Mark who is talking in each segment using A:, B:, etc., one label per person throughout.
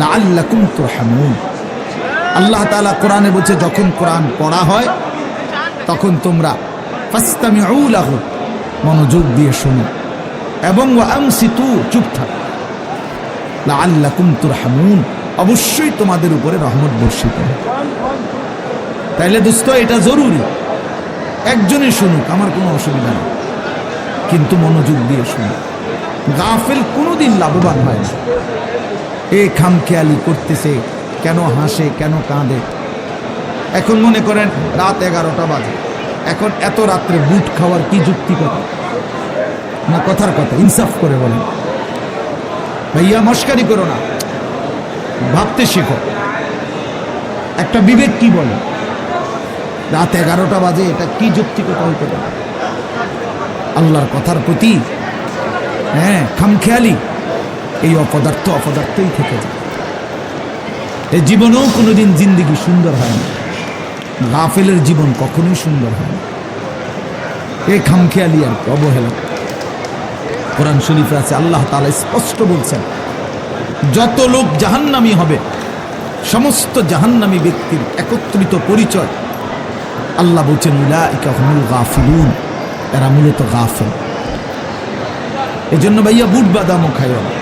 A: না আল্লাহ আল্লাহ তালা কোরআনে বলছে, যখন কোরআন পড়া হয়, তখন তোমরা ফাস্তামি আউলাহ মনোযোগ দিয়ে শোনো এবং আমসি তু চুপ থাক। লা আল্লাহ কুমতুর হামুন অবশ্যই তোমাদের উপরে রহমত বর্ষিত তাইলে দোস্ত, এটা জরুরি। একজনে শুনুক, আমার কোনো অসুবিধা নেই। কিন্তু মনোযোগ দিয়ে শুনুক গাফেল কোনোদিন লাভবান হয় না। এ খামখেয়ালি করতেছে, কেন হাসে, কেন কাঁদে? এখন মনে করেন রাত এগারোটা বাজে। এখন এত রাত্রে বুট খাওয়ার কি যুক্তি কথা? না, কথার কথা, ইনসাফ করে বলেন। ভাইয়া, মস্কারি করো না। ভাবতে শেখো। একটা বিবেক কি বলে? রাত এগারোটা বাজে, এটা কি যুক্তিকতা হইতে পারে? আল্লাহর কথার প্রতি হ্যাঁ খামখেয়ালি। এই অপদার্থ অপদার্থই থেকে যায়। এই জীবনেও কোনোদিন জিন্দিগি সুন্দর হয় না। গাফেলের জীবন কখনোই সুন্দর হয় না। এই খামখেয়ালি আর কি, অবহেলা। কোরআন শরীফে আছে আল্লাহ তাআলা স্পষ্ট বলছেন যত লোক জাহান্নামী হবে সমস্ত জাহান্নামী ব্যক্তির একত্রিত পরিচয় আল্লাহ বলছেন গাফিলুন এরা মূলত গাফেল। এজন্য ভাইয়া বুট বাদামও না।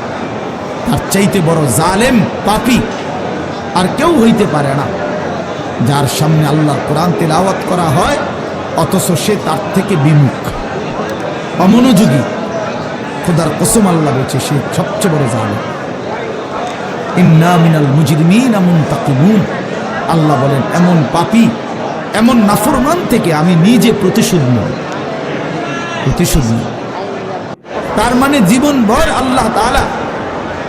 A: তার চাইতে বড় জালেম পাপি আর কেউ হইতে পারে না। যার সামনে আল্লাহ কোরআন তেলাওয়াত করা হয়, অথচ সে তার থেকে বিমুখ। অমনোযোগী। খোদার কসম আল্লাহ বলছে, সে সবচেয়ে বড় জালেম। ইন্না মিনাল মুজরিমিন মুনতাকিমুন। আল্লাহ বলেন, এমন পাপী, এমন নাফরমান থেকে আমি নিজে প্রতিশোধ নেব। প্রতিশোধ তার মানে জীবনভর আল্লাহ তাআলা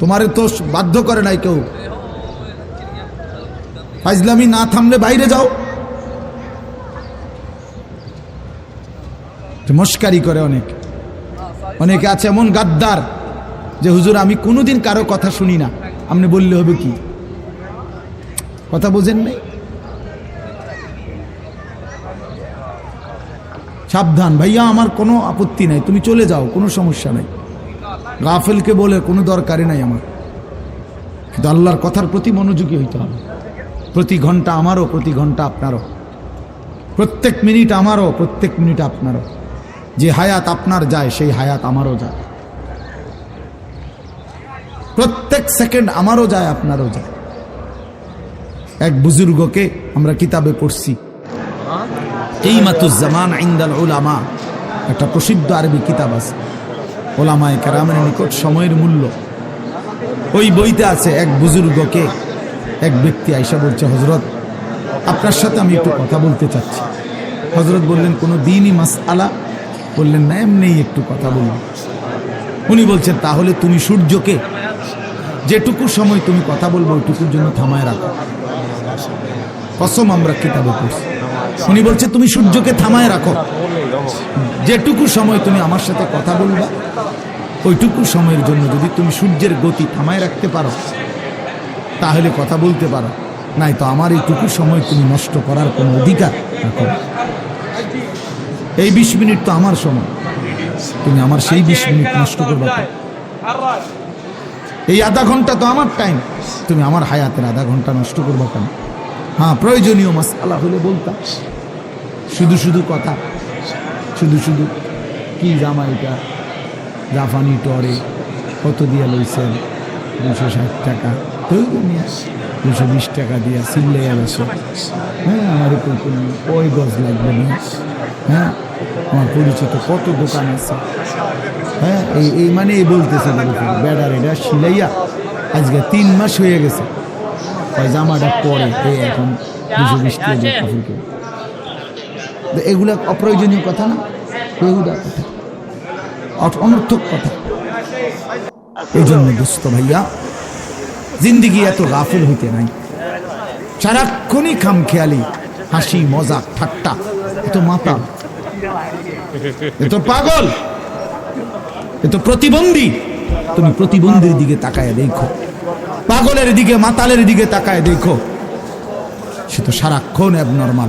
A: তোমারে তো বাধ্য করে নাই কেউ। ফাইজলামি না থামলে বাইরে যাও। মস্কারি করে অনেক। অনেকে আছে এমন গাদ্দার যে, হুজুর, আমি কোনোদিন কারও কথা শুনি না। আপনি বললে হবে কি? কথা বোঝেন নাই? সাবধান। ভাইয়া, আমার কোনো আপত্তি নাই। তুমি চলে যাও, কোনো সমস্যা নাই। গাফেলকে বলে কোনো দরকারই নাই আমার। কিন্তু আল্লাহর কথার প্রতি মনোযোগী হইতে হবে। প্রতি ঘণ্টা আমারও, প্রতি ঘণ্টা আপনারও। প্রত্যেক মিনিট আমারও, প্রত্যেক মিনিট আপনারও। যে হায়াত আপনার যায়, সেই হায়াত আমারও যায়। প্রত্যেক সেকেন্ড আমারও যায়, আপনারও যায়। এক বুজুর্গকে আমরা কিতাবে পড়ছি। এই মাতুজ্জামান ইন্দাল ওলামা একটা প্রসিদ্ধ আরবি কিতাব আছে। ওলামায় কেরামের নিকট সময়ের মূল্য। ওই বইতে আছে এক বুজুর্গকে এক ব্যক্তি আইসা বলছে হজরত আপনার সাথে আমি একটু কথা বলতে চাচ্ছি। হজরত বললেন, কোনো দিনই মাস আলা বললেন, না এমনি একটু কথা বলব। উনি বলছেন, তাহলে তুমি সূর্যকে যেটুকু সময় তুমি কথা বলব, ওইটুকুর জন্য থামায় রাখো। কসম আমরা কিতাবে পড়ছি। উনি বলছে, তুমি সূর্যকে থামায় রাখো। যেটুকু সময় তুমি আমার সাথে কথা বলবা, ওইটুকু সময়ের জন্য যদি তুমি সূর্যের গতি থামায় রাখতে পারো, তাহলে কথা বলতে পারো। নাই তো আমার এইটুকু সময় তুমি নষ্ট করার কোনো অধিকার এই বিশ মিনিট তো আমার সময়। তুমি আমার সেই বিশ মিনিট নষ্ট করবা এই আধা ঘণ্টা তো আমার টাইম তুমি আমার হায়াতের আধা ঘণ্টা নষ্ট করবা কেন? হ্যাঁ প্রয়োজনীয় মাসালা হলে বলতাম। শুধু শুধু কথা। শুধু শুধু কি জামা এটা? জাফানি টরে কত দিয়া লইছেন? দুশো ষাট টাকা। দুশো বিশ টাকা দিয়া সিল্লাইয়া বসে হ্যাঁ আমার কোনো ওই গজ লাগবে না। হ্যাঁ আমার পরিচিত কত দোকান আছে। হ্যাঁ এই এই মানে এই বলতেছে বেড়ার এটা সিলাইয়া আজকে তিন মাস হয়ে গেছে। জামাটা পরে, এই এখন দুশো বিশ টাকা এগুলা অপ্রয়োজনীয় কথা না এগুলা কথা। অনর্থক কথা। এই জন্য দুস্থ ভাইয়া, জিন্দিগি এত গাফিল হইতে নাই। সারাক্ষণই খাম খেয়ালি হাসি, মজা, ঠাট্টা। এত মাতা। এ তো পাগল। এ তো প্রতিবন্ধী। তুমি প্রতিবন্ধীর দিকে তাকায় দেখো। পাগলের দিকে, মাতালের দিকে তাকায় দেখো। সে তো সারাক্ষণ অ্যাবনর্মাল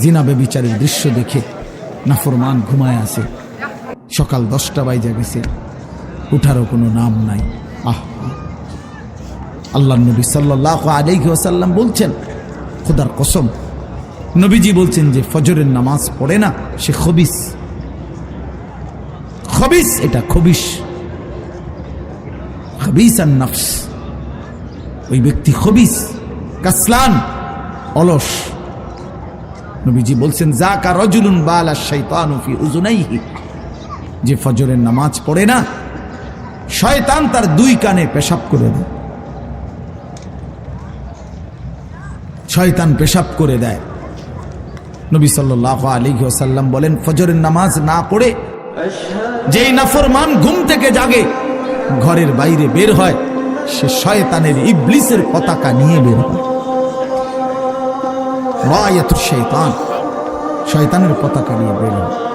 A: জিনাবে বিচারের দৃশ্য দেখে নাফরমান ঘুমায় আছে। সকাল দশটা বাইজা গেছে। উঠারও কোনো নাম নাই। আহ। আল্লাহ নবী সাল্লাহ আলাইহি ওয়াসাল্লাম বলছেন, খোদার কসম, নবীজি বলছেন যে ফজরের নামাজ পড়ে না, সে খবিস। খবিস, এটা খবিস। খবিস আর নফস। ওই ব্যক্তি খবিস, কাসলান, অলস। নবীজি বলছেন যা কা রজুলুন বালা শাইতানু ফি উজুনাইহি। যে ফজরের নামাজ পড়ে না, শয়তান তার দুই কানে পেশাব করে দেয়। শয়তান পেশাব করে দেয়। নবী সাল্লাহ আলী ওসাল্লাম বলেন, ফজরের নামাজ না পড়ে যেই নাফরমান ঘুম থেকে জাগে, ঘরের বাইরে বের হয়, সে শয়তানের ইবলিসের পতাকা নিয়ে বের হয়। রায়াতুর শয়তান। শয়তানের পতাকা নিয়ে বের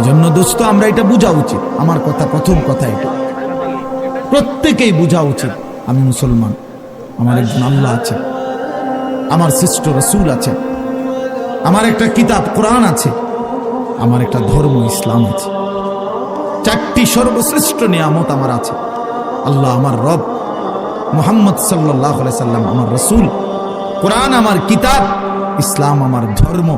A: এজন্য দোস্ত, আমরা এটা বোঝা উচিত। আমার কথা প্রথম কথা এটা। প্রত্যেকেই বোঝা উচিত, আমি মুসলমান। আমার একজন আল্লাহ আছে। আমার শ্রেষ্ঠ রসুল আছে। আমার একটা কিতাব, কোরআন আছে। আমার একটা ধর্ম, ইসলাম আছে। চারটি সর্বশ্রেষ্ঠ নিয়ামত আমার আছে। আল্লাহ আমার রব। মোহাম্মদ সাল্লাহ সাল্লাম আমার রসুল। কোরআন আমার কিতাব ইসলাম আমার ধর্ম।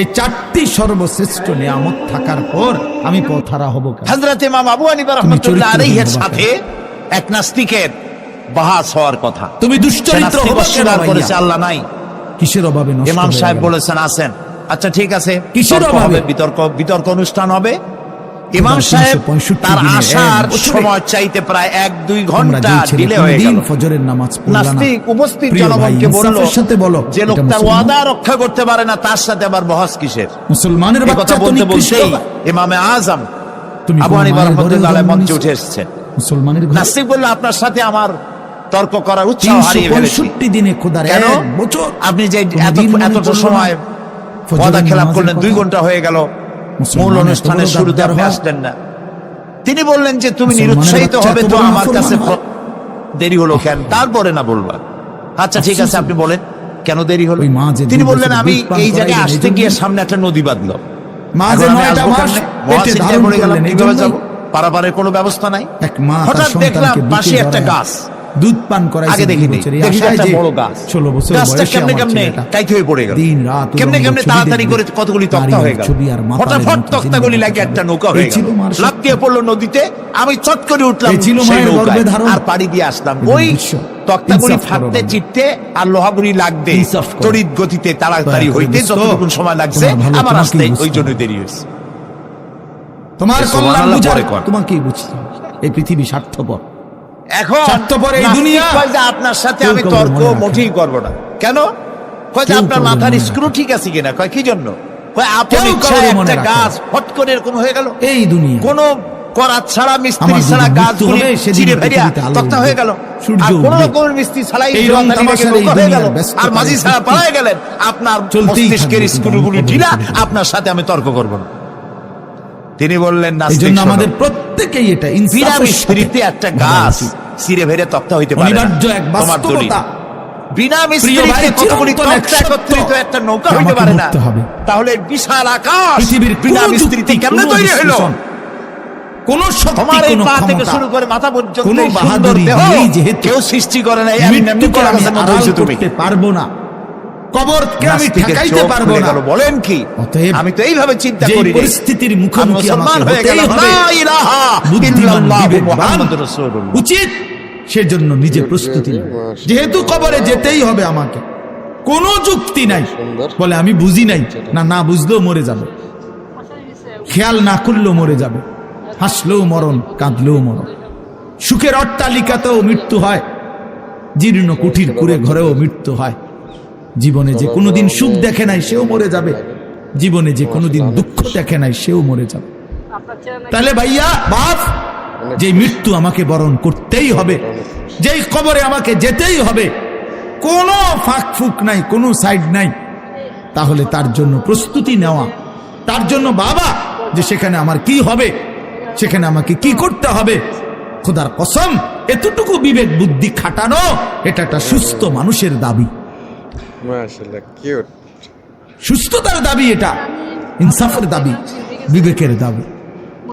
A: এই চারটি সর্বশ্রেষ্ঠ নিয়ামত থাকার পর আমি পথারা হব?
B: হজরত ইমাম আবু হানিফা
A: তুমি
B: রহমতুল্লাহ আলাইহির সাথে এক নাস্তিকের বাহাস হওয়ার কথা।
A: তুমি দুশ্চরিত্র
B: অস্বীকার করেছে আল্লাহ নাই।
A: কিসের অভাবে
B: ইমাম সাহেব বলেছেন আসেন। আচ্ছা ঠিক আছে।
A: কিসের অভাবে?
B: বিতর্ক বিতর্ক অনুষ্ঠান হবে। ইমাম সাহেব তার আসার সময় চাইতে প্রায় এক দুই
A: ঘণ্টা
B: ডিলে হয়ে গেল।
A: ফজরের নামাজ
B: নাস্তিক উপস্থিত জনগণকে বলল
A: সাথে বলো
B: যে ওয়াদা রক্ষা করতে পারে না তার সাথে আবার বহস কিসের?
A: মুসলমানের
B: কথা বলতে বলতেই ইমামে আজম আবু হানিফা আলাইহি মঞ্চে উঠে এসেছেন
A: মুসলমানের
B: নাস্তিক বলল আপনার সাথে আমার তর্ক করার উৎসাহ হারিয়ে ফেলেছি।
A: দিনে খোদার
B: কেন? আপনি যে এত এতটা সময় ওয়াদা খেলাপ করলেন দুই ঘণ্টা হয়ে গেল। মূল অনুষ্ঠানের শুরুতে আপনি। আসলেন না। তিনি বললেন যে তুমি নিরুৎসাহিত হবে তো আমার কাছে দেরি হলো কেন? তারপরে না বলবা। আচ্ছা ঠিক আছে আপনি বলেন কেন দেরি হলো? তিনি বললেন আমি এই জায়গায় আসতে গিয়ে সামনে একটা নদী বাঁধলো? পারাপারের কোনো ব্যবস্থা নাই? হঠাৎ দেখলাম পাশে একটা গাছ।
A: দুধ পান করাইছে
B: আগে। দেখি বড় গাছ।
A: 16 বছর
B: গাছটা কেমনে কেমনে টাইট হয়ে পড়ে গেল।
A: দিন রাত
B: কেমনে কেমনে তাড়াতাড়ি করে কতগুলি তক্তা হয়ে গেল।
A: ছবি আর
B: ফটাফট তক্তাগুলি লাগে একটা নৌকা হয়ে গেল। লাফ দিয়ে পড়ল নদীতে। আমি চট করে উঠলাম সেই নৌকায়। আর পাড়ি দিয়ে আসলাম। ওই তক্তাগুলি ফাটতে চিটতে আর লোহাগুলি লাগতে। তড়িৎ গতিতে তাড়াতাড়ি হইতে। যতটুকু সময় লাগছে আমার আসতে ওই জন্য দেরি হয়েছে।
A: তোমার কল্যাণ বুঝার
B: পরে কর।
A: তোমাকেই বুঝতে? হবে। এই পৃথিবী স্বার্থপর।
B: এখন
A: এই দুনিয়া।
B: আপনার সাথে আমি তর্ক। মোটেই করব না। কেন? কয় যে আপনার মাথার স্ক্রু ঠিক আছে কিনা? কয় কি জন্য? কয় আপন
A: কেউ
B: ইচ্ছায়
A: কাউকে মনে
B: একটা গাছ ফট করে এরকম হয়ে গেল?
A: এই দুনিয়া।
B: কোন করাত ছাড়া মিস্ত্রি ছাড়া
A: যদি
B: গাছ
A: মৃত্যু হবে, সেদিন
B: চিড়ে ফেরিয়া তক্তা হয়ে গেল। আর কোন রকমের মিস্ত্রি ছাড়াই
A: এই রং
B: তাড়াতাড়ি
A: তামাশার
B: রেখে
A: এই
B: নৌকা হয়ে গেল। আর মাঝি ছাড়া পালায় গেলেন। আপনার মস্তিষ্কের স্ক্রুগুলি ঢিলা
A: করব
B: আপনার সাথে আমি তর্ক করব না। তিনি বললেন
A: না
B: এই
A: জন্য আমাদের প্রত্যেকেই এটা
B: বিনা
A: ইনসাফের
B: একটা গাছ। সিরে ভেরে তক্তা হইতে পারে না।
A: অনিবার্য এক বাস্তবতা।
B: বিনা
A: প্রিয়
B: মিস্ত্রিতে কতগুলি তক্তা একত্রিত একটা নৌকা হইতে পারে না। তাহলে বিশাল আকাশ
A: পৃথিবীর
B: বিনা
A: কোনো
B: মিস্ত্রিতে কেমনে তৈরি হলো
A: কোন শক্তি কোন
B: পা থেকে শুরু করে মাথা পর্যন্ত সুন্দর
A: বাহাদুরি
B: দেহ কেউ সৃষ্টি করে করা
A: আমি আড়াল
B: হয়েছে তুমি।
A: পারব না। কবরকে আমি ঠেকাইতে পারব না।
B: বলেন কি? আমি তো এইভাবে চিন্তা করি
A: পরিস্থিতির মুখোমুখি
B: মুসলমান হয়ে
A: হতেই
B: লা ইলাহা ইল্লাল্লাহু মুহাম্মাদুর রাসূলুল্লাহ।
A: উচিত সেজন্য নিজে প্রস্তুতি যেহেতু কবরে যেতেই হবে আমাকে। কোনো যুক্তি নাই। বলে আমি বুঝি নাই। না না বুঝলেও মরে যাবে। খেয়াল না করলেও মরে যাবে। হাসলেও মরণ কাঁদলেও মরণ। সুখের অট্টালিকাতেও মৃত্যু হয়। জীর্ণ কুঠির কুড়ে ঘরেও মৃত্যু হয়। জীবনে যে কোনোদিন সুখ দেখে নাই, সেও মরে যাবে। জীবনে যে কোনোদিন দুঃখ দেখে নাই, সেও মরে যাবে। তাহলে ভাইয়া, বাপ যে মৃত্যু আমাকে বরণ করতেই হবে, যেই কবরে আমাকে যেতেই হবে, কোনো ফাঁক ফুক নাই, কোনো সাইড নাই, তাহলে তার জন্য প্রস্তুতি নেওয়া, তার জন্য বাবা, যে সেখানে আমার কি হবে, সেখানে আমাকে কি করতে হবে, খোদার কসম, এতটুকু বিবেক বুদ্ধি খাটানো, এটা একটা সুস্থ মানুষের দাবি।
C: মাশাআল্লাহ কিউট
A: সুস্থতার দাবি এটা, ইনসাফের দাবি, বিবেকের দাবি।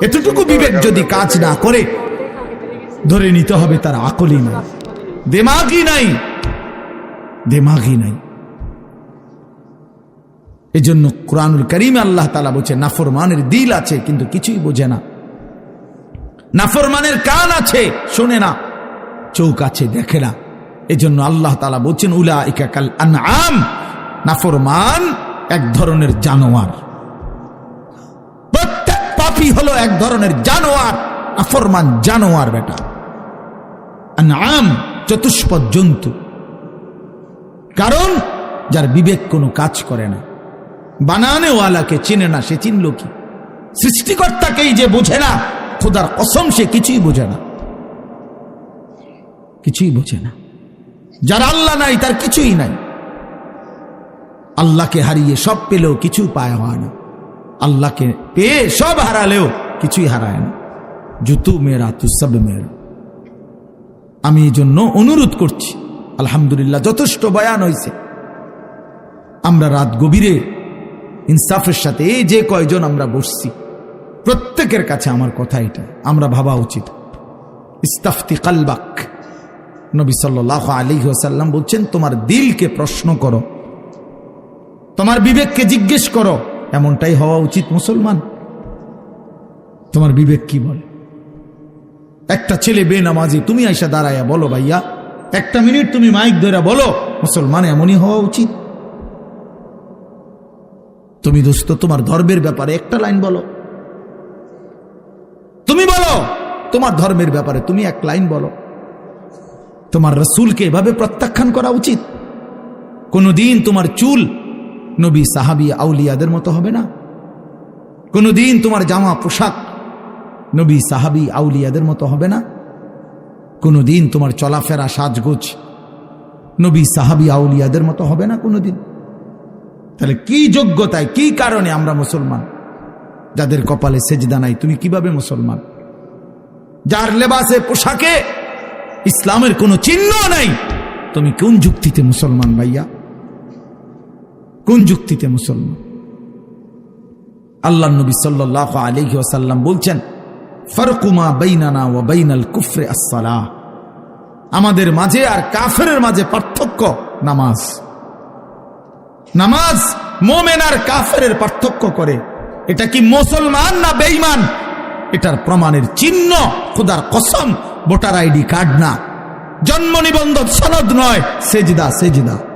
A: এতটুকু বিবেক যদি কাজ না করে, ধরে নিতে হবে তার আকলই নাই। নাই নাই। এজন্য কোরআনুল করিমে আল্লাহ তালা বলছে, নাফরমানের দিল আছে, কিন্তু কিছুই বোঝে না। নাফরমানের কান আছে, শোনে না। চৌক আছে, দেখে না। এজন্য আল্লাহ তালা বলছেন উলা ইকাকাল আনআম। নাফরমান, এক ধরনের জানোয়ার। প্রত্যেক পাপি হলো এক ধরনের জানোয়ার। নাফরমান জানোয়ার বেটা। আনআম চতুষ্পদ জন্তু। কারণ, যার বিবেক কোনো কাজ করে না। বানানেওয়ালাকে চিনে না, সে চিনল কি? সৃষ্টিকর্তাকেই যে বোঝে না, খোদার অসম সে কিছুই বোঝে না। কিছুই বোঝে না। যার আল্লাহ নাই, তার কিছুই নাই। আল্লাহকে হারিয়ে সব পেলেও কিছু পায় হয় না। আল্লাহকে পেয়ে সব হারালেও কিছুই হারায় না। জুতু মেরা তু সব মেরা আমি এই জন্য অনুরোধ করছি, আলহামদুলিল্লাহ যথেষ্ট বয়ান হয়েছে আমরা রাত গভীরে ইনসাফের সাথে এই যে কয়জন আমরা বসছি, প্রত্যেকের কাছে আমার কথা এটা। আমরা ভাবা উচিত। ইস্তাফতি কালবাক। নবী সাল্লাহ আলী ওসাল্লাম বলছেন, তোমার দিলকে প্রশ্ন করো, তোমার বিবেককে জিজ্ঞেস করো, এমনটাই হওয়া উচিত মুসলমান। তোমার বিবেক কি বলে? একটা ছেলে বেনামাজি, তুমি আইসা দাঁড়াইয়া বলো ভাইয়া, একটা মিনিট তুমি মাইক ধরে বলো, মুসলমান এমনই হওয়া উচিত। তুমি দোস্ত, তোমার ধর্মের ব্যাপারে একটা লাইন বলো। তুমি বলো, তোমার ধর্মের ব্যাপারে তুমি এক লাইন বলো। তোমার রসুলকে এভাবে প্রত্যাখ্যান করা উচিত? কোনোদিন তোমার চুল নবী সাহাবি আউলিয়াদের মতো হবে না? কোনোদিন তোমার জামা পোশাক নবী সাহাবি আউলিয়াদের মতো হবে না? কোনোদিন তোমার চলাফেরা সাজগোজ নবী সাহাবি আউলিয়াদের মতো হবে না কোনোদিন? তাহলে কি যোগ্যতায়, কি কারণে আমরা মুসলমান? যাদের কপালে সেজদা নাই, তুমি কীভাবে মুসলমান? যার লেবাসে পোশাকে ইসলামের কোনো চিহ্ন নাই। তুমি কোন যুক্তিতে মুসলমান ভাইয়া? কোন যুক্তিতে মুসলমান? আল্লাহ নবী সাল্লাহ আলহি আসাল্লাম বলছেন ফরকুমা বাইনানা ও বাইনাল কুফরে আসসালাহ। আমাদের মাঝে আর কাফের মাঝে পার্থক্য নামাজ। নামাজ মোমেন আর কাফের পার্থক্য করে। এটা কি মুসলমান না বেঈমান? এটার প্রমাণের চিহ্ন, খুদার কসম ভোটার আইডি কার্ড না। জন্ম নিবন্ধন সনদ নয়। সেজদা সেজদা।